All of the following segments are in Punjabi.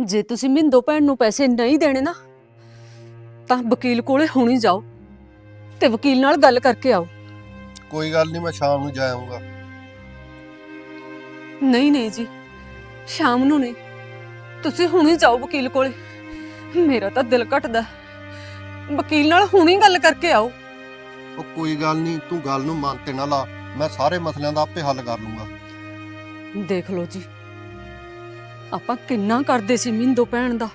ਜੇ ਤੁਸੀਂ ਮਿੰਦੋ ਭੈਣ ਨੂੰ ਪੈਸੇ ਨਹੀਂ ਦੇਣੇ ਨਾ ਤਾਂ ਵਕੀਲ ਕੋਲੇ ਹੁਣੀ ਜਾਓ ਤੇ ਵਕੀਲ ਨਾਲ ਗੱਲ ਕਰਕੇ ਆਓ। ਕੋਈ ਗੱਲ ਨਹੀਂ ਮੈਂ ਸ਼ਾਮ ਨੂੰ ਜਾਊਂਗਾ ਨਹੀਂ ਨਹੀਂ ਜੀ ਸ਼ਾਮ ਨੂੰ ਨਹੀਂ। ਤੁਸੀਂ ਹੁਣੀ ਜਾਓ ਵਕੀਲ ਕੋਲੇ। ਮੇਰਾ ਤਾਂ ਦਿਲ ਘਟਦਾ। ਵਕੀਲ ਨਾਲ ਹੁਣੀ ਗੱਲ ਕਰਕੇ ਆਓ। ਉਹ ਕੋਈ ਗੱਲ ਨਹੀਂ ਤੂੰ ਗੱਲ ਨੂੰ ਮਨ ਤੇ ਨਾ ਲਾ। ਮੈਂ ਸਾਰੇ ਮਸਲਿਆਂ ਦਾ ਆਪੇ ਹੱਲ ਕਰ ਲੂੰਗਾ। ਦੇਖ ਲਓ ਜੀ ਆਪਾਂ ਕਿੰਨਾ ਕਰਦੇ ਸੀ ਮਿੰਦੋ ਭੈਣ ਦਾ।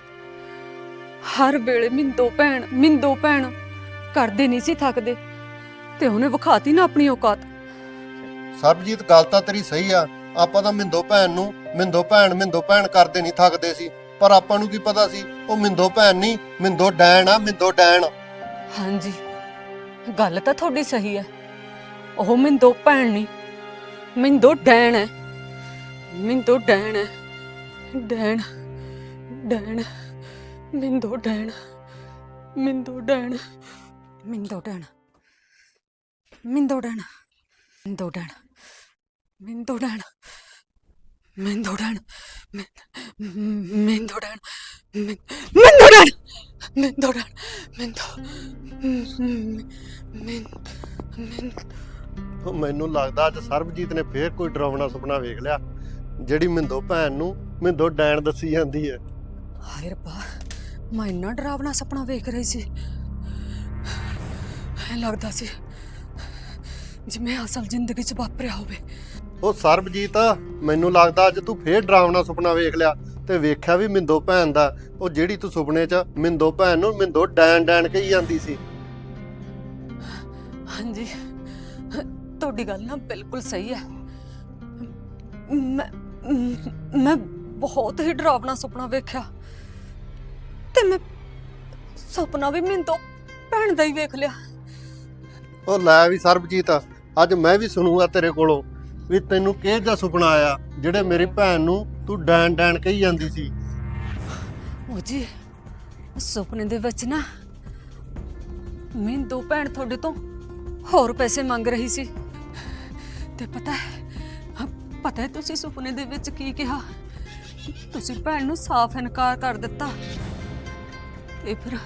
ਹਰ ਵੇਲੇ ਮਿੰਦੋ ਭੈਣ ਮਿੰਦੋ ਭੈਣ। ਕਰਦੇ ਨਹੀਂ ਸੀ ਥੱਕਦੇ। ਤੇ ਉਹਨੇ ਵਿਖਾਤੀ ਨਾ ਆਪਣੀ ਔਕਾਤ। ਸਰਬਜੀਤ ਗੱਲ ਤਾਂ ਤੇਰੀ ਸਹੀ ਆ। ਆਪਾਂ ਤਾਂ ਮਿੰਦੋ ਭੈਣ ਨੂੰ ਮਿੰਦੋ ਭੈਣ ਮਿੰਦੋ ਭੈਣ ਕਰਦੇ ਨਹੀਂ ਥੱਕਦੇ ਸੀ। ਪਰ ਆਪਾਂ ਨੂੰ ਕੀ ਪਤਾ ਸੀ? ਉਹ ਮਿੰਦੋ ਭੈਣ ਨਹੀਂ ਮਿੰਦੋ ਡੈਣ ਆ ਮਿੰਦੋ ਡੈਣ। ਹਾਂਜੀ। ਗੱਲ ਤਾਂ ਤੁਹਾਡੀ ਸਹੀ ਹੈ ਉਹ ਮਿੰਦੋ ਭੈਣ ਨਹੀਂ ਮਿੰਦੋ ਡੈਣ ਹੈ। ਮਿੰਦੋ ਡੈਣ ਹੈ। ਡੈਣ ਡੈਣ ਮਿੰਦੋ ਡੈਣ ਮਿੰਦੋ ਡੈਣ। ਮਿੰਦੋ ਡੈਣ ਮਿੰਦੋ ਡੈਣ ਮਿੰਦੋ ਡੈਣ ਮਿੰਦੋ ਡੈਣ ਮਿੰਦੋ ਡੈਣ ਮਿੰਦੋ ਡੈਣ ਮਿੰਦੋ ਡੈਣ ਮਿੰਦੋ ਡੈਣ ਮਿੰਦੋ ਮੈਨੂੰ ਲੱਗਦਾ ਅੱਜ ਸਰਬਜੀਤ ਨੇ ਫੇਰ ਕੋਈ ਡਰਾਵਣਾ ਸੁਪਨਾ ਵੇਖ ਲਿਆ ਜਿਹੜੀ ਮਿੰਦੋ ਭੈਣ ਨੂੰ ਮਿੰਦੋ ਡੈਣ ਦੱਸੀ ਜਾਂਦੀ ਹੈ ਹਾਏ ਰੱਬਾ ਮੈਂ ਇੰਨਾ ਡਰਾਵਣਾ ਸੁਪਨਾ ਵੇਖ ਰਹੀ ਸੀ। ਐਂ ਲੱਗਦਾ ਸੀ ਜਿਵੇਂ ਅਸਲ ਜ਼ਿੰਦਗੀ 'ਚ ਵਾਪਰਿਆ ਹੋਵੇ। ਉਹ ਸਰਬਜੀਤ ਮੈਨੂੰ ਲੱਗਦਾ ਅੱਜ ਤੂੰ ਫੇਰ ਡਰਾਵਣਾ ਸੁਪਨਾ ਵੇਖ ਲਿਆ ਤੇ ਵੇਖਿਆ ਵੀ ਮਿੰਦੋ ਭੈਣ ਦਾ। ਉਹ ਜਿਹੜੀ ਤੂੰ ਸੁਪਨੇ 'ਚ ਮਿੰਦੋ ਭੈਣ ਨੂੰ ਮਿੰਦੋ ਡੈਣ ਡੈਣ ਕਹੀ ਜਾਂਦੀ ਸੀ। ਹਾਂਜੀ ਤੁਹਾਡੀ ਗੱਲ ਨਾ ਬਿਲਕੁਲ ਸਹੀ ਹੈ ਮੈਂ ਮੈਂ ਬਹੁਤ ਹੀ ਡਰਾਵਣਾ ਸੁਪਨਾ ਵੇਖਿਆ। ਤੇ ਮੈਂ ਸੁਪਨਾ ਵੀ ਤੋਂ ਭੈਣ ਦਾ ਹੀ ਵੇਖ ਲਿਆ। ਉਹ ਲੈ ਵੀ ਸਰਬਜੀਤ ਅੱਜ ਮੈਂ ਵੀ ਸੁਣੂਗਾ ਤੇਰੇ ਕੋਲੋਂ ਵੀ ਤੈਨੂੰ ਕਿਹੋ ਜਿਹਾ ਸੁਪਨਾ ਆਇਆ ਜਿਹੜੇ ਮੇਰੀ ਭੈਣ ਨੂੰ ਤੂੰ ਡੈਣ ਡੈਣ ਕਹੀ ਜਾਂਦੀ ਸੀ। ਉਹ ਜੀ ਸੁਪਨੇ ਦੇ ਵਿੱਚ ਨਾ ਮੈਂ ਦੋ ਭੈਣ ਤੁਹਾਡੇ ਤੋਂ ਹੋਰ ਪੈਸੇ ਮੰਗ ਰਹੀ ਸੀ। ਤੇ ਪਤਾ ਹੈ ਪਤਾ ਹੈ ਤੁਸੀਂ ਸੁਪਨੇ ਦੇ ਵਿੱਚ ਕੀ ਕਿਹਾ? ਤੁਸੀਂ ਭੈਣ ਨੂੰ ਸਾਫ਼ ਇਨਕਾਰ ਕਰ ਦਿੱਤਾ। ਤੇ ਫਿਰ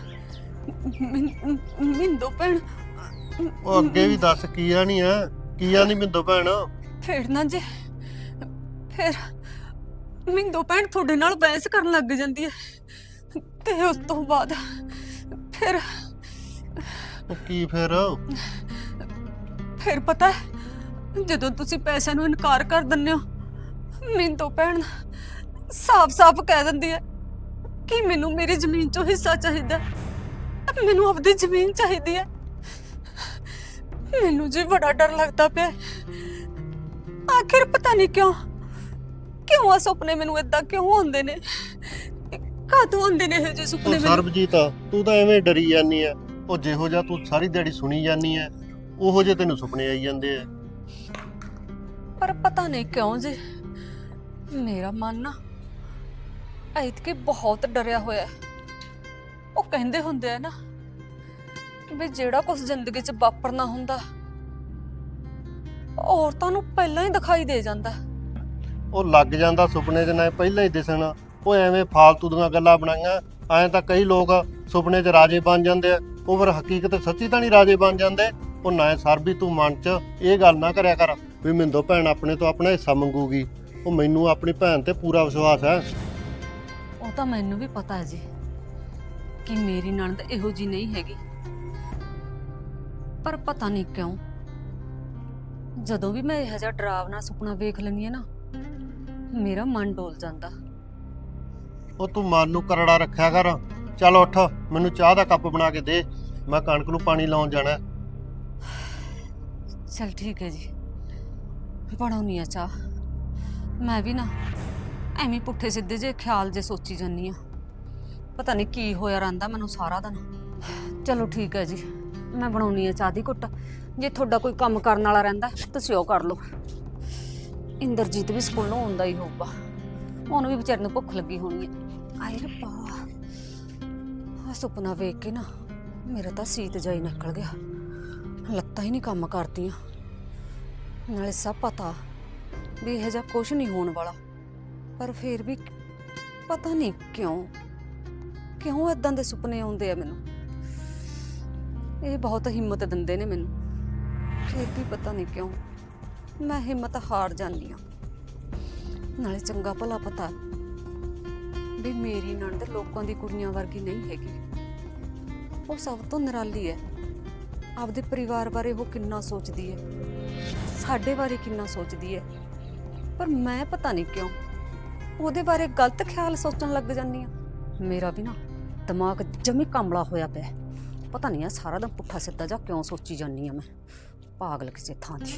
ਮੈਂ ਦੋ ਭੈਣ। ਉਹ ਅੱਗੇ ਵੀ ਦੱਸ ਕੀ ਆ ਨਹੀਂ ਆ? ਕੀ ਆ ਨਹੀਂ ਮਿੰਦੋ ਭੈਣ? ਫਿਰ ਨਾ ਜੇ ਫਿਰ ਮਿੰਦੋ ਭੈਣ ਤੁਹਾਡੇ ਨਾਲ ਬਹਿਸ ਕਰਨ ਲੱਗ ਜਾਂਦੀ ਹੈ। ਤੇ ਉਸ ਤੋਂ ਬਾਅਦ ਫਿਰ ਉਹ ਕੀ ਫੇਰ? ਫਿਰ ਪਤਾ ਜਦੋਂ ਤੁਸੀਂ ਪੈਸਿਆਂ ਨੂੰ ਇਨਕਾਰ ਕਰ ਦਿੰਦੇ ਹੋ ਮਿੰਦੋ ਭੈਣ ਸਾਫ਼-ਸਾਫ਼ ਕਹਿ ਦਿੰਦੀ ਹੈ ਕਿ ਮੈਨੂੰ ਮੇਰੀ ਜ਼ਮੀਨ 'ਚੋਂ ਹਿੱਸਾ ਚਾਹੀਦਾ ਹੈ। ਮੈਨੂੰ ਆਪਣੀ ਜ਼ਮੀਨ ਚਾਹੀਦੀ ਹੈ। ਮੈਨੂੰ ਜੀ ਬੜਾ ਡਰ ਲੱਗਦਾ ਪਿਆ ਹੈ। ਆਖਿਰ ਪਤਾ ਨਹੀਂ ਕਿਉਂ ਕਿਉਂ ਆ ਸੁਪਨੇ ਮੈਨੂੰ ਇਦਾਂ ਕਿਉਂ ਆਉਂਦੇ ਨੇ? ਕਦੋਂ ਆਉਂਦੇ ਨੇ ਇਹ ਜਿਹੇ ਸੁਪਨੇ ਉਹ ਮੈਨੂੰ? ਸਰਬਜੀਤ ਤੂੰ ਤਾਂ ਐਵੇਂ ਡਰੀ ਜਾਨੀ ਆ ਉਹ ਜਿਹੋ ਜਿਹਾ ਤੂੰ ਸਾਰੀ ਦਿਹਾੜੀ ਸੁਣੀ ਜਾਨੀ ਆ ਉਹੋ ਜਿਹੇ ਤੈਨੂੰ ਸੁਪਨੇ ਆਈ ਜਾਂਦੇ ਆ। ਪਰ ਪਤਾ ਨਹੀਂ ਕਿਉਂ ਜੀ ਮੇਰਾ ਮਨ ਨਾ ਐਤਕੇ ਬਹੁਤ ਡਰਿਆ ਹੋਇਆ ਹੈ। ਉਹ ਕਹਿੰਦੇ ਹੁੰਦੇ ਆ ਨਾ ਵੀ ਜਿਹੜਾ ਕੁਝ ਜ਼ਿੰਦਗੀ 'ਚ ਵਾਪਰਨਾ ਹੁੰਦਾ ਔਰਤਾਂ ਨੂੰ ਪਹਿਲਾਂ ਹੀ ਦਿਖਾਈ ਦੇ ਜਾਂਦਾ। ਉਹ ਲੱਗ ਜਾਂਦਾ ਸੁਪਨੇ 'ਚ ਨਾ ਪਹਿਲਾਂ ਹੀ ਦਿਸਣਾ, ਉਹ ਐਵੇਂ ਫਾਲਤੂ ਦੀਆਂ ਗੱਲਾਂ ਬਣਾਈਆਂ, ਐਂ ਤਾਂ ਕਈ ਲੋਕ ਸੁਪਨੇ 'ਚ ਰਾਜੇ ਬਣ ਜਾਂਦੇ ਆ, ਉਹ ਫਿਰ ਹਕੀਕਤ ਸੱਚੀ ਤਾਂ ਨਹੀਂ ਰਾਜੇ ਬਣ ਜਾਂਦੇ। ਉਹ ਨਾ ਸਰ ਵੀ ਤੂੰ ਮਨ 'ਚ ਇਹ ਗੱਲ ਨਾ ਕਰਿਆ ਕਰ ਵੀ ਮਿੰਦੋ ਭੈਣ ਆਪਣੇ ਤੋਂ ਆਪਣਾ ਹਿੱਸਾ ਮੰਗੂਗੀ, ਉਹ ਮੈਨੂੰ ਆਪਣੀ ਭੈਣ ਤੇ ਪੂਰਾ ਵਿਸ਼ਵਾਸ ਹੈ। ਤਾਂ ਮੈਨੂੰ ਵੀ ਪਤਾ ਹੈ ਜੀ ਕਿ ਮੇਰੀ ਨਣਦ ਇਹੋ ਜੀ ਨਹੀਂ ਹੈਗੀ। ਪਰ ਪਤਾ ਨਹੀਂ ਕਿਉਂ ਜਦੋਂ ਵੀ ਮੈਂ ਇਹੋ ਜਿਹਾ ਡਰਾਵਨਾ ਸੁਪਨਾ ਵੇਖ ਲੈਂਦੀ ਹਾਂ ਨਾ ਮੇਰਾ ਮਨ ਡੋਲ ਜਾਂਦਾ। ਉਹ ਤੂੰ ਮਨ ਨੂੰ ਕਰੜਾ ਰੱਖਿਆ ਕਰ। ਚੱਲ ਉੱਠ ਮੈਨੂੰ ਚਾਹ ਦਾ ਕੱਪ ਬਣਾ ਕੇ ਦੇ। ਮੈਂ ਕਣਕ ਨੂੰ ਪਾਣੀ ਲਾਉਣ ਜਾਣਾ। ਹੈ। ਚਲ ਠੀਕ ਹੈ ਜੀ ਬਣਾਉਣੀ ਆ ਚਾਹ। ਮੈਂ ਵੀ ਨਾ ਐਵੇਂ ਪੁੱਠੇ ਸਿੱਧੇ ਜੇ ਖਿਆਲ ਜੇ ਸੋਚੀ ਜਾਂਦੀ ਆ। ਪਤਾ ਨਹੀਂ ਕੀ ਹੋਇਆ ਰਹਿੰਦਾ ਮੈਨੂੰ ਸਾਰਾ ਦਿਨ। ਚਲੋ ਠੀਕ ਹੈ ਜੀ, ਮੈਂ ਬਣਾਉਣੀ ਆ ਚਾਹ ਦੀ ਘੁੱਟ। ਜੇ ਤੁਹਾਡਾ ਕੋਈ ਕੰਮ ਕਰਨ ਵਾਲਾ ਰਹਿੰਦਾ, ਤੁਸੀਂ ਉਹ ਕਰ ਲਓ। ਇੰਦਰਜੀਤ ਵੀ ਸਕੂਲੋਂ ਆਉਂਦਾ ਹੀ ਹੋਊਗਾ। ਉਹਨੂੰ ਵੀ ਵਿਚਾਰੇ ਨੂੰ ਭੁੱਖ ਲੱਗੀ ਹੋਣੀ ਹੈ ਆਏ ਰੱਬਾ ਆ ਸੁਪਨਾ ਵੇਖ ਕੇ ਨਾ ਮੇਰਾ ਤਾਂ ਸੀਤ ਜਾਈ ਨਿਕਲ ਗਿਆ। ਲੱਤਾਂ ਹੀ ਨਹੀਂ ਕੰਮ ਕਰਦੀਆਂ। ਨਾਲੇ ਸਭ ਪਤਾ ਵੀ ਇਹ ਜਿਹਾ ਕੁਝ ਨਹੀਂ ਹੋਣ ਵਾਲਾ। ਪਰ ਫਿਰ ਵੀ ਪਤਾ ਨਹੀਂ ਕਿਉਂ ਕਿਉਂ ਇਦਾਂ ਦੇ ਸੁਪਨੇ ਆਉਂਦੇ ਆ ਮੈਨੂੰ? ਇਹ ਬਹੁਤ ਹਿੰਮਤ ਦਿੰਦੇ ਨੇ ਮੈਨੂੰ। ਫਿਰ ਵੀ ਪਤਾ ਨਹੀਂ ਕਿਉਂ, ਮੈਂ ਹਿੰਮਤ ਹਾਰ ਜਾਂਦੀ ਆ ਨਾਲੇ ਚੰਗਾ ਭਲਾ ਪਤਾ ਵੀ ਮੇਰੀ ਨਣਦ ਲੋਕਾਂ ਦੀ ਕੁੜੀਆਂ ਵਰਗੀ ਨਹੀਂ ਹੈਗੀ। ਉਹ ਸਭ ਤੋਂ ਨਿਰਾਲੀ ਹੈ। ਆਪਦੇ ਪਰਿਵਾਰ ਬਾਰੇ ਉਹ ਕਿੰਨਾ ਸੋਚਦੀ ਹੈ। ਸਾਡੇ ਬਾਰੇ ਕਿੰਨਾ ਸੋਚਦੀ ਹੈ। ਪਰ ਮੈਂ ਪਤਾ ਨਹੀਂ ਕਿਉਂ ਉਹਦੇ ਬਾਰੇ ਗਲਤ ਖਿਆਲ ਸੋਚਣ ਲੱਗ ਜਾਂਦੀ ਆ। ਮੇਰਾ ਵੀ ਨਾ ਦਿਮਾਗ ਜਮੀ ਕਾਮਲਾ ਹੋਇਆ ਪਿਆ ਹੈ। ਪਤਾ ਨਹੀਂ ਆ ਸਾਰਾ ਦਿਨ ਪੁੱਠਾ ਸਿੱਧਾ ਜਾ ਕਿਉਂ ਸੋਚੀ ਜਾਂਦੀ ਆ ਮੈਂ। ਪਾਗਲ ਕਿਸੇ ਥਾਂ ਦੀ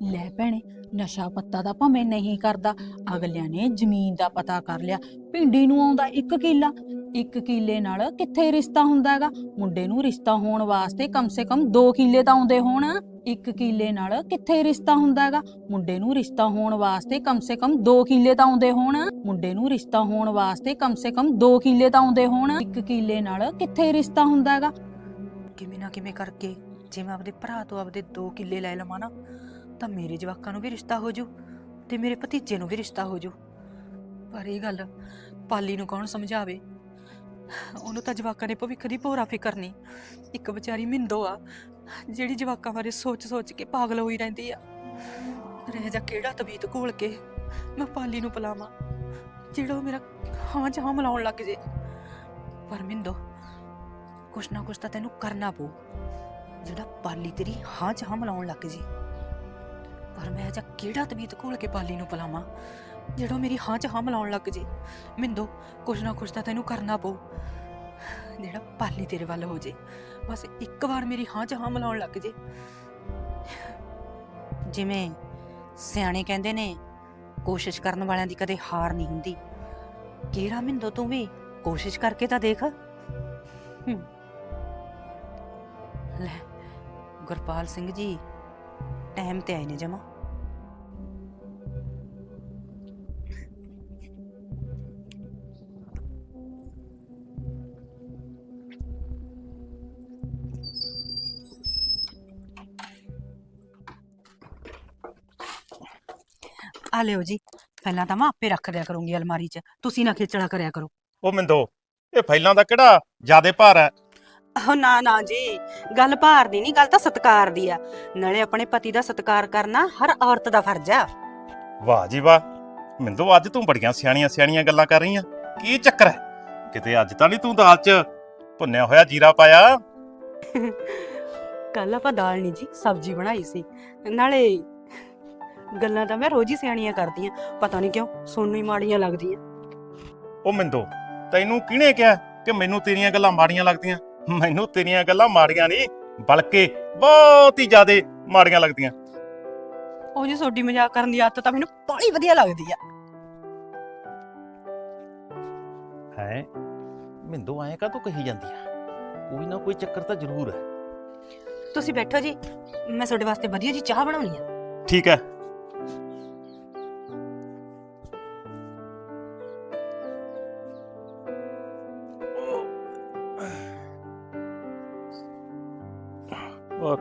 ਲੈ ਭੈਣੇ, ਨਸ਼ਾ ਪੱਤਾ ਦਾ ਭਾਵੇਂ ਨਹੀਂ ਕਰਦਾ, ਅਗਲਿਆਂ ਨੇ ਜ਼ਮੀਨ ਦਾ ਪਤਾ ਕਰ ਲਿਆ ਪਿੰਡੀ ਨੂੰ ਆਉਂਦਾ ਇੱਕ ਕਿੱਲਾ। ਇੱਕ ਕਿੱਲੇ ਨਾਲ ਕਿੱਥੇ ਰਿਸ਼ਤਾ ਹੁੰਦਾ ਹੈਗਾ? ਮੁੰਡੇ ਨੂੰ ਰਿਸ਼ਤਾ ਹੋਣ ਵਾਸਤੇ ਕਮ ਸੇ ਕਮ 2 ਕਿੱਲੇ ਤਾਂ ਆਉਂਦੇ ਹੋਣ। ਇੱਕ ਕਿੱਲੇ ਨਾਲ ਕਿੱਥੇ ਰਿਸ਼ਤਾ ਹੁੰਦਾ ਹੈਗਾ? ਮੁੰਡੇ ਨੂੰ ਰਿਸ਼ਤਾ ਹੋਣ ਵਾਸਤੇ ਕਮ ਸੇ ਕਮ 2 ਕਿੱਲੇ ਤਾਂ ਆਉਂਦੇ ਹੋਣ। ਮੁੰਡੇ ਨੂੰ ਰਿਸ਼ਤਾ ਹੋਣ ਵਾਸਤੇ ਕਮ ਸੇ ਕਮ 2 ਕਿੱਲੇ ਤਾਂ ਆਉਂਦੇ ਹੋਣ। ਇੱਕ ਕਿੱਲੇ ਨਾਲ ਕਿੱਥੇ ਰਿਸ਼ਤਾ ਹੁੰਦਾ ਹੈਗਾ? ਕਿਵੇਂ ਨਾ ਕਿਵੇਂ ਕਰਕੇ, ਜੇ ਮੈਂ ਆਪਦੇ ਭਰਾ ਤੋਂ ਆਪਦੇ 2 ਕਿੱਲੇ ਲੈ ਲਵਾਂ ਨਾ ਤਾਂ ਮੇਰੇ ਜਵਾਕਾਂ ਨੂੰ ਵੀ ਰਿਸ਼ਤਾ ਹੋ ਜੂ ਤੇ ਮੇਰੇ ਭਤੀਜੇ ਨੂੰ ਵੀ ਰਿਸ਼ਤਾ ਹੋ ਜੂ। ਪਰ ਇਹ ਗੱਲ ਪਾਲੀ ਨੂੰ ਕੌਣ ਸਮਝਾਵੇ? ਉਹਨੂੰ ਤਾਂ ਜਵਾਕਾਂ ਨੇ ਭਵਿੱਖ ਦੀ ਭੋਰਾ ਫਿਕਰ ਨਹੀਂ। ਇੱਕ ਵਿਚਾਰੀ ਮਿੰਦੋ ਆ, ਜਿਹੜੀ ਜਵਾਕਾਂ ਬਾਰੇ ਸੋਚ-ਸੋਚ ਕੇ ਪਾਗਲ ਹੋਈ ਰਹਿੰਦੀ ਆ। ਰਹਿ ਜਾ ਕਿਹੜਾ ਤਬੀਤ ਘੋਲ ਕੇ ਮੈਂ ਪਾਲੀ ਨੂੰ ਪਲਾਵਾਂ ਜਿਹੜਾ ਉਹ ਮੇਰਾ ਹਾਂ ਜਹਾਂ ਹਾਂ ਮਿਲਾਉਣ ਲੱਗ ਜੇ। ਪਰ ਮਿੰਦੋ, ਕੁਛ ਨਾ ਕੁਛ ਤਾਂ ਤੈਨੂੰ ਕਰਨਾ ਪਊ, ਜਿਹੜਾ ਪਾਲੀ ਤੇਰੀ ਹਾਂ ਜਹਾਂ ਹਾਂ ਮਿਲਾਉਣ ਲੱਗ ਜੇ। ਪਰ ਮੈਂ ਅਜਾ ਕਿਹੜਾ ਤਬੀਤ ਘੋਲ ਕੇ ਪਾਲੀ ਨੂੰ ਪਲਾਵਾਂ ਜਿਹੜਾ ਮੇਰੀ ਹਾਂ ਚ ਹਾਂ ਮਿਲਾਉਣ ਲੱਗ ਜੇ, ਮਿੰਦੋ, ਕੁਛ ਨਾ ਕੁਛ ਤਾਂ ਤੈਨੂੰ ਕਰਨਾ ਪਊ। ਜਿਹੜਾ ਪਾਲੀ ਤੇਰੇ ਵੱਲ ਹੋ ਜੇ, ਬਸ ਇੱਕ ਵਾਰ ਮੇਰੀ ਹਾਂ ਚ ਹਾਂ ਮਿਲਾਉਣ ਲੱਗ ਜੇ। ਜਿਵੇਂ ਸਿਆਣੇ ਕਹਿੰਦੇ ਨੇ, ਕੋਸ਼ਿਸ਼ ਕਰਨ ਵਾਲਿਆਂ ਦੀ ਕਦੇ ਹਾਰ ਨਹੀਂ ਹੁੰਦੀ। ਕਿਹੜਾ ਮਿੰਦੋ ਤੂੰ ਵੀ ਕੋਸ਼ਿਸ਼ ਕਰਕੇ ਤਾਂ ਦੇਖ। ਲੈ, ਗੁਰਪਾਲ ਸਿੰਘ ਜੀ, ਟਾਈਮ ਤੇ ਆਏ ਨੇ ਜਮਾ। ਆ ਲਿਓ ਜੀ। ਪਹਿਲਾਂ ਤਾਂ ਮੈਂ ਆਪੇ ਰੱਖ ਦਿਆ ਕਰੂੰਗੀ ਅਲਮਾਰੀ 'ਚ। ਤੁਸੀਂ ਨਾ ਖੇਚੜਾ ਕਰਿਆ ਕਰੋ। ਉਹ ਮਿੰਦੋ ਇਹ ਫਾਈਲਾਂ ਦਾ ਕਿਹੜਾ ਜਿਆਦੇ ਭਾਰ ਹੈ? ਉਹ ਨਾ ਨਾ ਜੀ ਗੱਲ ਭਾਰ ਦੀ ਨਹੀਂ ਗੱਲ ਤਾਂ ਸਤਕਾਰ ਦੀ ਆ। ਨਾਲੇ ਆਪਣੇ ਪਤੀ ਦਾ ਸਤਕਾਰ ਕਰਨਾ ਹਰ ਔਰਤ ਦਾ ਫਰਜ਼ ਆ। ਵਾਹ ਜੀ ਵਾਹ। ਮਿੰਦੋ ਅੱਜ ਤੂੰ ਬੜੀਆਂ ਸਿਆਣੀਆਂ ਸਿਆਣੀਆਂ ਗੱਲਾਂ ਕਰ ਰਹੀ ਆ। ਕੀ ਚੱਕਰ ਹੈ? ਕਿਤੇ ਅੱਜ ਤਾਂ ਨਹੀਂ ਤੂੰ ਦਾਲ 'ਚ ਭੁੰਨਿਆ ਹੋਇਆ ਜੀਰਾ ਪਾਇਆ? ਕੱਲ ਆਪਾਂ ਦਾਲ ਨਹੀਂ ਜੀ ਸਬਜ਼ੀ ਬਣਾਈ ਸੀ। ਨਾਲੇ ਗੱਲਾਂ ਤਾਂ ਮੈਂ ਰੋਜ਼ ਹੀ ਸਿਆਣੀਆਂ ਕਰਦੀ ਆ। ਪਤਾ ਨਹੀਂ ਕਿਉਂ ਸੋਨੂੰ ਹੀ ਮਾੜੀਆਂ ਲੱਗਦੀਆਂ। ਉਹ ਮਿੰਦੋ ਤੈਨੂੰ ਕਿਹਨੇ ਕਿਹਾ ਕਿ ਮੈਨੂੰ ਤੇਰੀਆਂ ਗੱਲਾਂ ਮਾੜੀਆਂ ਲੱਗਦੀਆਂ? ਮੈਨੂੰ ਤੇਰੀਆਂ ਗੱਲਾਂ ਮਾੜੀਆਂ ਨਹੀਂ ਬਲਕਿ ਬਹੁਤ ਹੀ ਜ਼ਿਆਦੇ ਮਾੜੀਆਂ ਲੱਗਦੀਆਂ। ਉਹ ਜੀ ਤੁਹਾਡੀ ਮਜ਼ਾਕ ਕਰਨ ਦੀ ਆਦਤ ਤਾਂ ਮੈਨੂੰ ਬੜੀ ਵਧੀਆ ਲੱਗਦੀ ਆ। ਹੈ? ਮਿੰਦੋ ਐਂ ਕਾ ਤੂੰ ਕਹੀ ਜਾਂਦੀ ਆ? ਕੋਈ ਨਾ ਕੋਈ ਚੱਕਰ ਤਾਂ ਜ਼ਰੂਰ ਹੈ। ਤੁਸੀਂ ਬੈਠੋ ਜੀ ਮੈਂ ਤੁਹਾਡੇ ਵਾਸਤੇ ਵਧੀਆ ਜੀ ਚਾਹ ਬਣਾਉਣੀ ਆ। ਠੀਕ ਹੈ।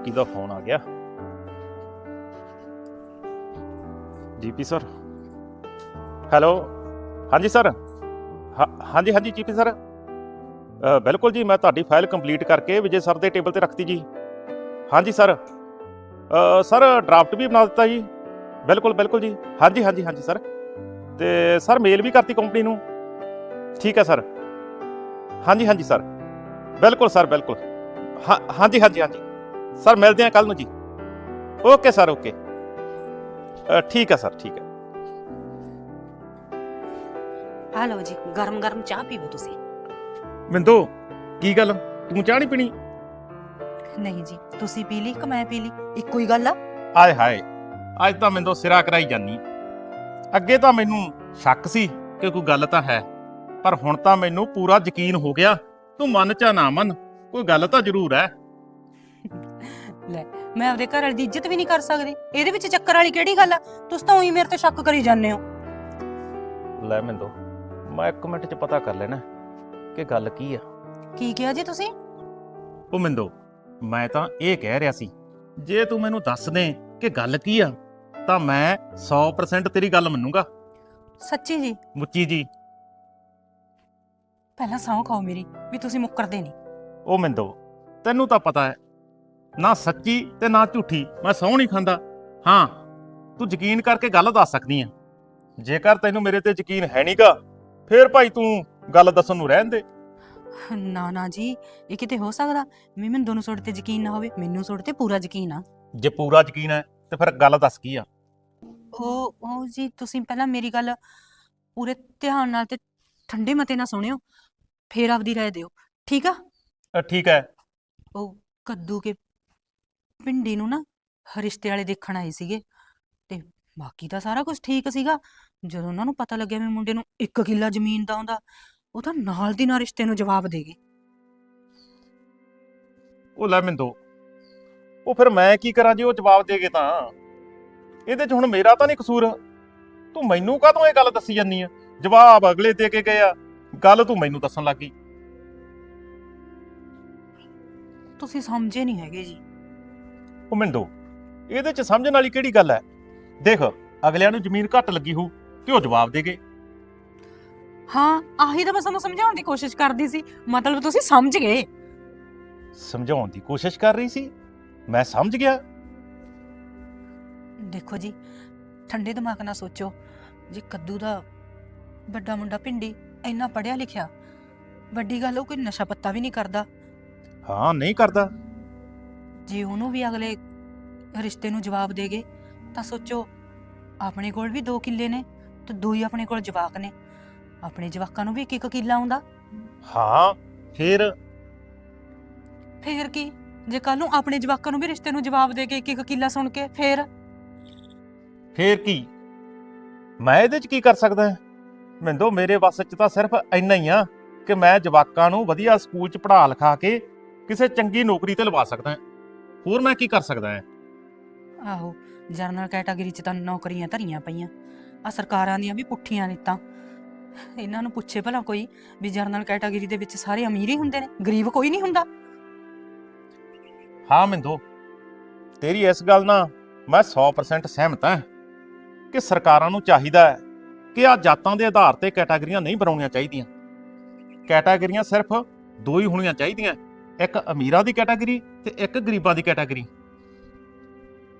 ਉਹ ਕਿਹਦਾ ਫੋਨ ਆ ਗਿਆ। ਜੀਪੀ ਸਰ ਹੈਲੋ ਹਾਂਜੀ ਸਰ ਹਾਂ- ਹਾਂਜੀ ਹਾਂਜੀ ਜੀਪੀ ਸਰ ਬਿਲਕੁਲ ਜੀ, ਮੈਂ ਤੁਹਾਡੀ ਫਾਈਲ ਕੰਪਲੀਟ ਕਰਕੇ ਵਿਜੇ ਸਰ ਦੇ ਟੇਬਲ ਤੇ ਰੱਖਤੀ ਜੀ। ਹਾਂਜੀ ਸਰ ਸਰ ਡਰਾਫਟ ਵੀ ਬਣਾ ਦਿੱਤਾ ਜੀ। ਬਿਲਕੁਲ ਬਿਲਕੁਲ ਜੀ। ਹਾਂਜੀ ਹਾਂਜੀ ਹਾਂਜੀ ਸਰ ਤੇ ਸਰ ਮੇਲ ਵੀ ਕਰਤੀ ਕੰਪਨੀ ਨੂੰ। ਠੀਕ ਹੈ ਸਰ ਹਾਂਜੀ ਹਾਂਜੀ ਸਰ ਬਿਲਕੁਲ ਸਰ ਬਿਲਕੁਲ। ਹਾਂ, ਹਾਂਜੀ ਹਾਂਜੀ ਹਾਂਜੀ। ਸਰ ਮਿਲਦੇ ਹਾਂ ਕੱਲ ਨੂੰ ਜੀ। Okay sir okay. ਠੀਕ ਹੈ ਸਰ ਠੀਕ ਹੈ ਆ ਲਓ ਜੀ ਗਰਮ ਗਰਮ ਚਾਹ ਪੀਵੋ ਤੁਸੀਂ। ਮਿੰਦੋ ਕੀ ਗੱਲ? ਤੂੰ ਚਾਹ ਨਹੀਂ ਪੀਣੀ? ਨਹੀਂ ਜੀ ਤੁਸੀਂ ਪੀ ਲਈ ਕਿ ਮੈਂ ਪੀ ਲਈ? ਇੱਕੋ ਹੀ ਗੱਲ ਆ। ਆਏ ਹਾਏ ਅੱਜ ਤਾਂ ਮੈਨੂੰ ਸਿਰਾ ਕਰਾਈ ਜਾਨੀ। ਅੱਗੇ ਤਾਂ ਮੈਨੂੰ ਸ਼ੱਕ ਸੀ ਕਿ ਕੋਈ ਗੱਲ ਤਾਂ ਹੈ ਪਰ ਹੁਣ ਤਾਂ ਮੈਨੂੰ ਪੂਰਾ ਯਕੀਨ ਹੋ ਗਿਆ। ਤੂੰ ਮੰਨ ਚਾ ਨਾ ਮੰਨ ਕੋਈ ਗੱਲ ਤਾਂ ਜ਼ਰੂਰ ਹੈ। ਲੈ ਮੈਂ ਆਪਦੇ ਘਰ ਵਾਲੀ ਦੀ ਇੱਜ਼ਤ ਵੀ ਨਹੀਂ ਕਰ ਸਕਦੀ। ਇਹਦੇ ਵਿੱਚ ਚੱਕਰ ਵਾਲੀ ਕਿਹੜੀ ਗੱਲ ਆ? ਤੁਸੀਂ ਤਾਂ ਉਹੀ ਮੇਰੇ ਤੇ ਸ਼ੱਕ ਕਰੀ ਜਾਂਦੇ ਹੋ। ਲੈ ਮਿੰਦੋ ਮੈਂ ਇੱਕ ਮਿੰਟ 'ਚ ਪਤਾ ਕਰ ਲੈਣਾ ਕਿ ਗੱਲ ਕੀ ਆ। ਕੀ ਕਿਹਾ ਜੀ ਤੁਸੀਂ? ਉਹ ਮਿੰਦੋ ਮੈਂ ਤਾਂ ਇਹ ਕਹਿ ਰਿਹਾ ਸੀ ਜੇ ਤੂੰ ਮੈਨੂੰ ਦੱਸ ਦੇ ਕਿ ਗੱਲ ਕੀ ਆ ਤਾਂ ਮੈਂ 100% ਤੇਰੀ ਗੱਲ ਮੰਨੂਗਾ। ਸੱਚੀ ਜੀ? ਮੁੱਚੀ ਜੀ। ਪਹਿਲਾਂ ਸਹੁੰ ਖਾਓ ਮੇਰੀ ਵੀ ਤੁਸੀਂ ਮੁੱਕਰਦੇ ਨਹੀਂ। ਉਹ ਮਿੰਦੋ ਤੈਨੂੰ ਤਾਂ ਪਤਾ ਹੈ ਨਾ ਸੱਚੀ ਤੇ ਨਾ ਝੂਠੀ। ਮੈਂ ਸਹੁੰ ਨਹੀਂ ਖਾਂਦਾ। ਹਾਂ ਤੂੰ ਯਕੀਨ ਕਰਕੇ ਗੱਲ ਦੱਸ ਸਕਦੀ ਆ। ਜੇਕਰ ਤੈਨੂੰ ਮੇਰੇ ਤੇ ਯਕੀਨ ਹੈ ਨਹੀਂਗਾ ਫੇਰ ਭਾਈ ਤੂੰ ਗੱਲ ਦੱਸਣ ਨੂੰ ਰਹਿਣ ਦੇ। ਨਾ ਨਾ ਜੀ ਇਹ ਕਿਤੇ ਹੋ ਸਕਦਾ? ਮੈਨੂੰ ਦੋਨੋਂ ਤੁਹਾਡੇ ਤੇ ਯਕੀਨ ਨਾ ਹੋਵੇ ਮੈਨੂੰ ਤੁਹਾਡੇ ਤੇ ਪੂਰਾ ਯਕੀਨ ਆ। ਜੇ ਪੂਰਾ ਯਕੀਨ ਹੈ ਤੇ ਫਿਰ ਗੱਲ ਦੱਸ ਕੀ ਆ? ਉਹ ਉਹ ਜੀ ਤੁਸੀਂ ਪਹਿਲਾਂ ਮੇਰੀ ਗੱਲ ਪੂਰੇ ਧਿਆਨ ਨਾਲ ਤੇ ਠੰਡੇ ਮਤੇ ਨਾਲ ਸੁਣਿਓ ਫੇਰ ਆਪਦੀ ਰਾਏ ਦਿਓ। ਠੀਕ ਆ? ਅ, ਠੀਕ ਹੈ। ਉਹ ਕੱਦੂ ਕੇ ਪਿੰਡੀ ਨੂੰ ਨਾ ਰਿਸ਼ਤੇ ਵਾਲੇ ਦੇਖਣ ਆਏ ਸੀਗੇ ਤੇ ਬਾਕੀ ਤਾਂ ਸਾਰਾ ਕੁਝ ਠੀਕ ਸੀਗਾ। ਜਦੋਂ ਉਹਨਾਂ ਨੂੰ ਪਤਾ ਲੱਗਿਆ ਮੇਰੇ ਮੁੰਡੇ ਨੂੰ ਇੱਕ ਕਿੱਲਾ ਜ਼ਮੀਨ ਦਾ ਆਉਂਦਾ ਉਹ ਤਾਂ ਨਾਲ ਦੀ ਨਾਲ ਰਿਸ਼ਤੇ ਨੂੰ ਜਵਾਬ ਦੇ ਗਏ। ਉਹ ਲੈ ਮਿੰਦੋ ਉਹ ਫਿਰ ਮੈਂ ਕੀ ਕਰਾਂ ਜੇ ਉਹ ਜਵਾਬ ਦੇਗੇ ਤਾਂ? ਇਹਦੇ 'ਚ ਹੁਣ ਮੇਰਾ ਤਾਂ ਨਹੀਂ ਕਸੂਰ। ਤੂੰ ਮੈਨੂੰ ਕਾਹਤੋਂ ਇਹ ਗੱਲ ਦੱਸੀ ਜਾਂਦੀ ਆ? ਜਵਾਬ ਅਗਲੇ ਦੇ ਕੇ ਗਏ ਆ। ਗੱਲ ਤੂੰ ਮੈਨੂੰ ਦੱਸਣ ਲੱਗੀ ਤੁਸੀਂ ਸਮਝੇ ਨਹੀਂ ਹੈਗੇ ਜੀ। ਉਹ ਮਿੰਦੋ ਇਹਦੇ 'ਚ ਸਮਝਣ ਵਾਲੀ ਕਿਹੜੀ ਗੱਲ ਹੈ? ਦੇਖ ਅਗਲਿਆਂ ਨੂੰ ਜ਼ਮੀਨ ਘੱਟ ਲੱਗੀ ਹੋ ਤੇ ਉਹ ਜਵਾਬ ਦੇ ਗਏ ਹਾਂ ਆਹੀ ਤਾਂ ਮੈਂ ਤੁਹਾਨੂੰ ਸਮਝਾਉਣ ਦੀ ਕੋਸ਼ਿਸ਼ ਕਰਦੀ ਸੀ। ਮਤਲਬ ਤੁਸੀਂ ਸਮਝ ਗਏ। ਸਮਝਾਉਣ ਦੀ ਕੋਸ਼ਿਸ਼ ਕਰ ਰਹੀ ਸੀ? ਮੈਂ ਸਮਝ ਗਿਆ। ਦੇਖੋ ਜੀ ਠੰਡੇ ਦਿਮਾਗ ਨਾਲ ਸੋਚੋ। ਜੇ ਕੱਦੂ ਦਾ ਵੱਡਾ ਮੁੰਡਾ ਪਿੰਡੀ ਇੰਨਾ ਪੜਿਆ ਲਿਖਿਆ ਵੱਡੀ ਗੱਲ ਉਹ ਕੋਈ ਨਸ਼ਾ ਪੱਤਾ ਵੀ ਨਹੀਂ ਕਰਦਾ। ਹਾਂ ਨਹੀਂ ਕਰਦਾ। ਜੇ ਉਹਨੂੰ ਵੀ ਅਗਲੇ ਰਿਸ਼ਤੇ ਨੂੰ ਜਵਾਬ ਦੇ ਗਏ ਤਾਂ ਸੋਚੋ ਆਪਣੇ ਕੋਲ ਵੀ 2 ਕਿੱਲੇ ਨੇ ਤੇ ਦੋ ਹੀ ਆਪਣੇ ਕੋਲ ਜਵਾਕ ਨੇ। ਆਪਣੇ ਜਵਾਕਾਂ ਨੂੰ ਵੀ ਇੱਕ ਇੱਕ ਕਿੱਲਾ ਆਉਂਦਾ। ਹਾਂ ਫਿਰ? ਫੇਰ ਕੀ? ਜੇ ਕੱਲ ਨੂੰ ਆਪਣੇ ਜਵਾਕਾਂ ਨੂੰ ਵੀ ਰਿਸ਼ਤੇ ਨੂੰ ਜਵਾਬ ਦੇ ਕੇ ਇੱਕ ਇੱਕ ਕਿੱਲਾ ਸੁਣ ਕੇ ਫੇਰ? ਫੇਰ ਕੀ? ਮੈਂ ਇਹਦੇ 'ਚ ਕੀ ਕਰ ਸਕਦਾ ਹਾਂ? ਮਿੰਦੋ ਮੇਰੇ ਵੱਸ 'ਚ ਤਾਂ ਸਿਰਫ ਇੰਨਾ ਹੀ ਆ ਕਿ ਮੈਂ ਜਵਾਕਾਂ ਨੂੰ ਵਧੀਆ ਸਕੂਲ 'ਚ ਪੜ੍ਹਾ ਲਿਖਾ ਕੇ ਕਿਸੇ ਚੰਗੀ ਨੌਕਰੀ ਤੇ ਲਵਾ ਸਕਦਾ ਹਾਂ। ਹੋਰ ਮੈਂ ਕੀ ਕਰ ਸਕਦਾ ਹਾਂ? ਆਹੋ ਜਰਨਲ ਕੈਟਾਗਰੀ 'ਚ ਤਾਂ ਨੌਕਰੀਆਂ ਧਰੀਆਂ ਪਈਆਂ। ਆ ਸਰਕਾਰਾਂ ਦੀਆਂ ਵੀ ਪੁੱਠੀਆਂ ਨੀਤਾਂ। ਇਹਨਾਂ ਨੂੰ ਪੁੱਛੇ ਭਲਾ ਕੋਈ ਵੀ ਜਰਨਲ ਕੈਟਾਗਰੀ ਦੇ ਵਿੱਚ ਸਾਰੇ ਅਮੀਰ ਹੀ ਹੁੰਦੇ ਨੇ ਗਰੀਬ ਕੋਈ ਨਹੀਂ ਹੁੰਦਾ। ਹਾਂ ਮਿੰਦੋ ਤੇਰੀ ਇਸ ਗੱਲ ਨਾਲ ਮੈਂ 100% ਸਹਿਮਤ ਹਾਂ ਕਿ ਸਰਕਾਰਾਂ ਨੂੰ ਚਾਹੀਦਾ ਹੈ ਕਿ ਆ ਜਾਤਾਂ ਦੇ ਆਧਾਰ ਤੇ ਕੈਟਾਗਰੀਆਂ ਨਹੀਂ ਬਣਾਉਣੀਆਂ ਚਾਹੀਦੀਆਂ। ਕੈਟਾਗਰੀਆਂ ਸਿਰਫ ਦੋ ਹੀ ਹੋਣੀਆਂ ਚਾਹੀਦੀਆਂ। ਇੱਕ ਅਮੀਰਾਂ ਦੀ ਕੈਟਾਗਰੀ ਤੇ ਇੱਕ ਗਰੀਬਾਂ ਦੀ ਕੈਟਾਗਰੀ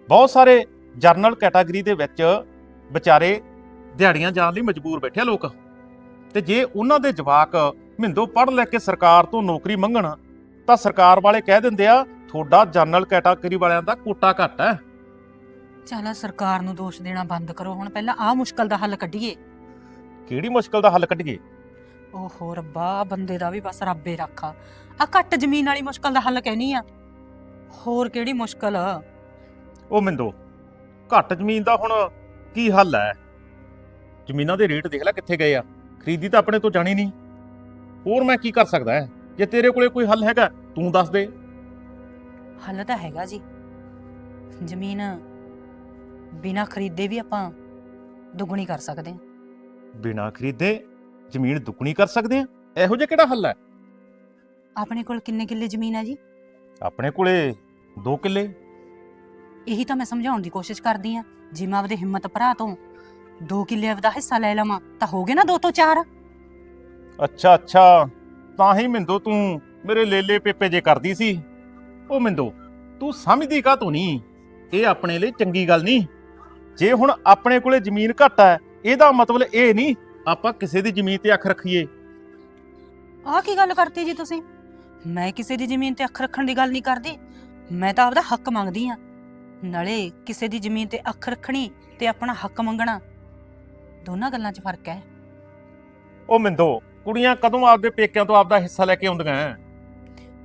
ਬਹੁਤ ਸਾਰੇ ਜਰਨਲ ਕੈਟਾਗਰੀ ਦੇ ਵਿੱਚ ਵਿਚਾਰੇ ਦਿਹਾੜੀਆਂ ਜਾਣ ਲਈ ਮਜਬੂਰ ਬੈਠੇ ਲੋਕ। ਤੇ ਜੇ ਉਹਨਾਂ ਦੇ ਜਵਾਕ ਮਿੰਦੋ ਪੜ੍ਹ ਲੈ ਕੇ ਸਰਕਾਰ ਤੋਂ ਨੌਕਰੀ ਮੰਗਣ ਤਾਂ ਸਰਕਾਰ ਵਾਲੇ ਕਹਿ ਦਿੰਦੇ ਆ ਤੁਹਾਡਾ ਜਨਰਲ ਕੈਟਾਗਰੀ ਵਾਲਿਆਂ ਦਾ ਕੋਟਾ ਘੱਟ ਹੈ। ਚੱਲ ਸਰਕਾਰ ਨੂੰ ਦੋਸ਼ ਦੇਣਾ ਬੰਦ ਕਰੋ। ਹੁਣ ਪਹਿਲਾਂ ਆਹ ਮੁਸ਼ਕਲ ਦਾ ਹੱਲ ਕੱਢੀਏ। ਕਿਹੜੀ ਮੁਸ਼ਕਲ ਦਾ ਹੱਲ ਕੱਢੀਏ? ਓਹੋ ਰੱਬਾ ਬੰਦੇ ਦਾ ਵੀ ਬਸ ਰੱਬੇ ਰੱਖਾ। ਆ ਘੱਟ ਜ਼ਮੀਨ ਵਾਲੀ ਮੁਸ਼ਕਲ ਦਾ ਹੱਲ ਕਹਿਨੀ ਆ। ਹੋਰ ਕਿਹੜੀ ਮੁਸ਼ਕਲ? ਉਹ ਮਿੰਦੋ ਘੱਟ ਜ਼ਮੀਨ ਦਾ ਹੁਣ ਕੀ ਹੱਲ ਹੈ? ਜ਼ਮੀਨਾਂ ਦੇ ਰੇਟ ਦੇਖ ਲੈ ਕਿੱਥੇ ਗਏ ਆ। ਖਰੀਦੀ ਤਾਂ ਆਪਣੇ ਤੋਂ ਜਾਣੀ ਨਹੀਂ। ਹੋਰ ਮੈਂ ਕੀ ਕਰ ਸਕਦਾ ਹੈ ਜੇ ਤੇਰੇ ਕੋਲੇ ਕੋਈ ਹੱਲ ਹੈਗਾ ਤੂੰ ਦੱਸ ਦੇ। ਹੱਲ ਤਾਂ ਹੈਗਾ ਜੀ। ਜ਼ਮੀਨ ਬਿਨਾ ਖਰੀਦੇ ਵੀ ਆਪਾਂ ਦੁੱਗਣੀ ਕਰ ਸਕਦੇ ਹਾਂ। ਬਿਨਾਂ ਖਰੀਦੇ ਜ਼ਮੀਨ ਦੁੱਗਣੀ ਕਰ ਸਕਦੇ ਆ? ਇਹੋ ਜਿਹਾ ਕਿਹੜਾ ਹੱਲ ਹੈ? ਆਪਣੇ ਕੋਲ ਕਿੰਨੇ ਕਿੱਲੇ ਜ਼ਮੀਨ ਹੈ ਜੀ? ਆਪਣੇ ਕੋਲੇ 2 ਕਿੱਲੇ। ਇਹੀ ਤਾਂ ਮੈਂ ਸਮਝਾਉਣ ਦੀ ਕੋਸ਼ਿਸ਼ ਕਰਦੀ ਆ ਜੇ ਮੈਂ ਆਪਦੇ ਹਿੰਮਤ ਭਰਾ ਤੋਂ 2 ਕਿੱਲੇ ਦਾ ਹਿੱਸਾ ਲੈ ਲਵਾਂ ਤਾਂ ਹੋ ਗਏ ਨਾ 2 ਤੋਂ 4 ਅੱਛਾ ਅੱਛਾ। ਤਾਂ ਹੀ ਮਿੰਦੋ ਤੂੰ ਮੇਰੇ ਲੇਲੇ ਪੇਪੇ ਜੇ ਕਰਦੀ ਸੀ। ਉਹ ਮਿੰਦੋ ਤੂੰ ਸਮਝਦੀ ਕਾ ਤੂੰ ਨਹੀਂ? ਇਹ ਆਪਣੇ ਲਈ ਚੰਗੀ ਗੱਲ ਨਹੀਂ। ਜੇ ਹੁਣ ਆਪਣੇ ਕੋਲੇ ਜ਼ਮੀਨ ਘੱਟ ਹੈ ਇਹਦਾ ਮਤਲਬ ਇਹ ਨਹੀਂ ਆਪਾਂ ਕਿਸੇ ਦੀ ਜ਼ਮੀਨ ਤੇ ਅੱਖ ਰੱਖੀਏ। ਆਹ ਕੀ ਗੱਲ ਕਰਤੀ ਜੀ ਤੁਸੀਂ? ਮੈਂ ਕਿਸੇ ਦੀ ਜ਼ਮੀਨ ਤੇ ਅੱਖ ਰੱਖਣ ਦੀ ਗੱਲ ਨਹੀਂ ਕਰਦੀ। ਮੈਂ ਤਾਂ ਆਪਦਾ ਹੱਕ ਮੰਗਦੀ ਆ ਨਾਲੇ ਕਿਸੇ ਦੀ ਜ਼ਮੀਨ ਤੇ ਅੱਖ ਰੱਖਣੀ ਤੇ ਆਪਣਾ ਹੱਕ ਮੰਗਣਾ ਦੋਨਾਂ ਗੱਲਾਂ 'ਚ ਫ਼ਰਕ ਹੈ। ਉਹ ਮਿੰਦੋ ਕੁੜੀਆਂ ਕਦੋਂ ਆਪਦੇ ਪੇਕਿਆਂ ਤੋਂ ਆਪਦਾ ਹਿੱਸਾ ਲੈ ਕੇ ਆਉਂਦੀਆਂ?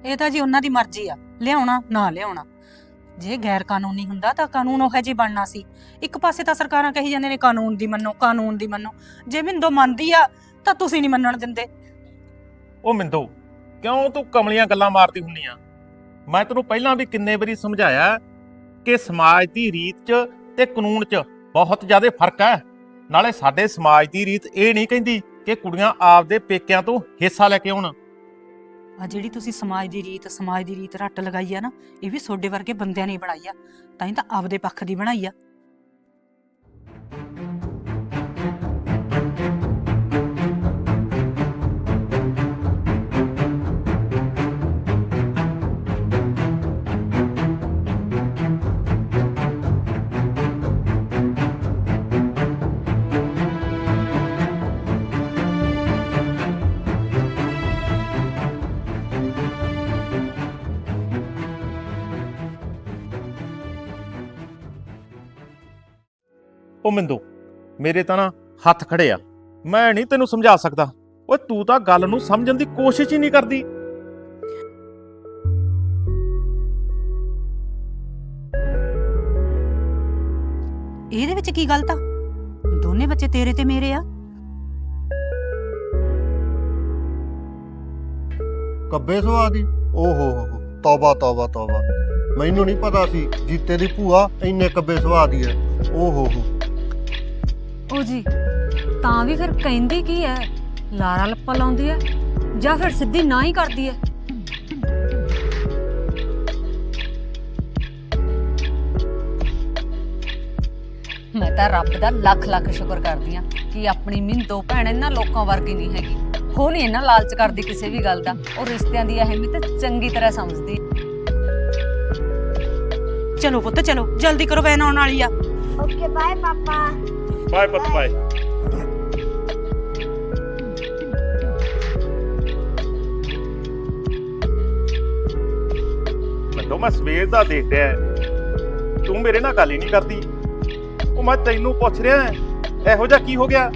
ਇਹ ਤਾਂ ਜੀ ਉਹਨਾਂ ਦੀ ਮਰਜ਼ੀ ਆ। ਲਿਆਉਣਾ ਨਾ ਲਿਆਉਣਾ। ਜੇ ਗੈਰ ਕਾਨੂੰਨੀ ਹੁੰਦਾ ਤਾਂ ਕਾਨੂੰਨ ਉਹੋ ਜਿਹੀ ਬਣਨਾ ਸੀ। ਇੱਕ ਪਾਸੇ ਤਾਂ ਸਰਕਾਰਾਂ ਕਹੀ ਜਾਂਦੇ ਨੇ ਕਾਨੂੰਨ ਦੀ ਮੰਨੋ, ਕਾਨੂੰਨ ਦੀ ਮੰਨੋ। ਜੇ ਮਿੰਦੋ ਮੰਨਦੀ ਆ, ਤਾਂ ਤੁਸੀਂ ਨਹੀਂ ਮੰਨਣ ਦਿੰਦੇ। ਉਹ ਮਿੰਦੋ, ਕਿਉਂ ਤੂੰ ਕਮਲੀਆਂ ਗੱਲਾਂ ਮਾਰਦੀ ਹੁੰਨੀ ਆ? ਮੈਂ ਤੈਨੂੰ ਪਹਿਲਾਂ ਵੀ ਕਿੰਨੇ ਵਾਰੀ ਸਮਝਾਇਆ ਕਿ ਸਮਾਜ ਦੀ ਰੀਤ 'ਚ ਤੇ ਕਾਨੂੰਨ 'ਚ ਬਹੁਤ ਜ਼ਿਆਦਾ ਫ਼ਰਕ ਹੈ। ਨਾਲੇ ਸਾਡੇ ਸਮਾਜ ਦੀ ਰੀਤ ਇਹ ਨਹੀਂ ਕਹਿੰਦੀ ਕਿ ਕੁੜੀਆਂ ਆਪਦੇ ਪੇਕਿਆਂ ਤੋਂ ਹਿੱਸਾ ਲੈ ਕੇ ਆਉਣ। ਆ ਜਿਹੜੀ ਤੁਸੀਂ ਸਮਾਜ ਦੀ ਰੀਤ, ਸਮਾਜ ਦੀ ਰੀਤ ਰੱਟ ਲਗਾਈ ਆ ਨਾ, ਇਹ ਵੀ ਤੁਹਾਡੇ ਵਰਗੇ ਬੰਦਿਆਂ ਨੇ ਬਣਾਈ ਆ। ਤਾਂ ਹੀ ਤਾਂ ਆਪਦੇ ਪੱਖ ਦੀ ਬਣਾਈ ਆ। ਉਹ ਮਿੰਦੋ ਮੇਰੇ ਤਾਂ ਨਾ ਹੱਥ ਖੜੇ ਆ। ਮੈਂ ਨਹੀਂ ਤੈਨੂੰ ਸਮਝਾ ਸਕਦਾ। ਓਏ ਤੂੰ ਤਾਂ ਗੱਲ ਨੂੰ ਸਮਝਣ ਦੀ ਕੋਸ਼ਿਸ਼ ਹੀ ਨਹੀਂ ਕਰਦੀ। ਇਹਦੇ ਵਿੱਚ ਕੀ ਗਲਤ ਆ? ਦੋਨੇ ਬੱਚੇ ਤੇਰੇ ਤੇ ਮੇਰੇ ਆ। ਕੱਬੇ ਸੁਆ ਦੀ। ਓ ਹੋ ਹੋ ਹੋ। ਤੌਬਾ ਤੌਬਾ ਤੌਬਾ। ਮੈਨੂੰ ਨਹੀਂ ਪਤਾ ਸੀ ਜੀਤੇ ਦੀ ਭੂਆ ਇੰਨੇ ਕੱਬੇ ਸੁਭਾਅ ਦੀ ਹੈ। ਓ ਹੋ। ਉਹ ਜੀ ਤਾਂ ਵੀ ਫਿਰ ਕਹਿੰਦੀ ਕੀ ਹੈ ਲਾਰਾ ਲੱਪਾ ਲਾਉਂਦੀ ਹੈ ਜਾਂ ਫਿਰ ਸਿੱਧੀ ਨਾ ਹੀ ਕਰਦੀ ਹੈ ਮੈਂ ਤਾਂ ਰੱਬ ਦਾ ਲੱਖ ਲੱਖ ਸ਼ੁਕਰ ਕਰਦੀ ਆ ਕਿ ਆਪਣੀ ਮਿੰਦੋ ਭੈਣ ਇਹਨਾਂ ਲੋਕਾਂ ਵਰਗੀ ਨਹੀਂ ਹੈਗੀ। ਹੋ ਨਹੀਂ ਇਹਨਾਂ ਲਾਲਚ ਕਰਦੀ ਕਿਸੇ ਵੀ ਗੱਲ ਦਾ। ਉਹ ਰਿਸ਼ਤਿਆਂ ਦੀ ਅਹਿਮੀਅਤ ਚੰਗੀ ਤਰ੍ਹਾਂ ਸਮਝਦੀ ਚਲੋ ਪੁੱਤ ਚਲੋ। ਜਲਦੀ ਕਰੋ ਵੈਨ ਆਉਣ ਵਾਲੀ ਆ। Okay, bye, Papa. ਬਾਏ ਪੁੱਤ ਬਾਏ ਮੈਨੂੰ ਮੈਂ ਸਵੇਰ ਦਾ ਦੇਖ ਰਿਹਾ ਤੂੰ ਮੇਰੇ ਨਾਲ ਗੱਲ ਹੀ ਨਹੀਂ ਕਰਦੀ। ਉਹ ਮੈਂ ਤੈਨੂੰ ਪੁੱਛ ਰਿਹਾ ਇਹੋ ਜਿਹਾ ਕੀ ਹੋ ਗਿਆ?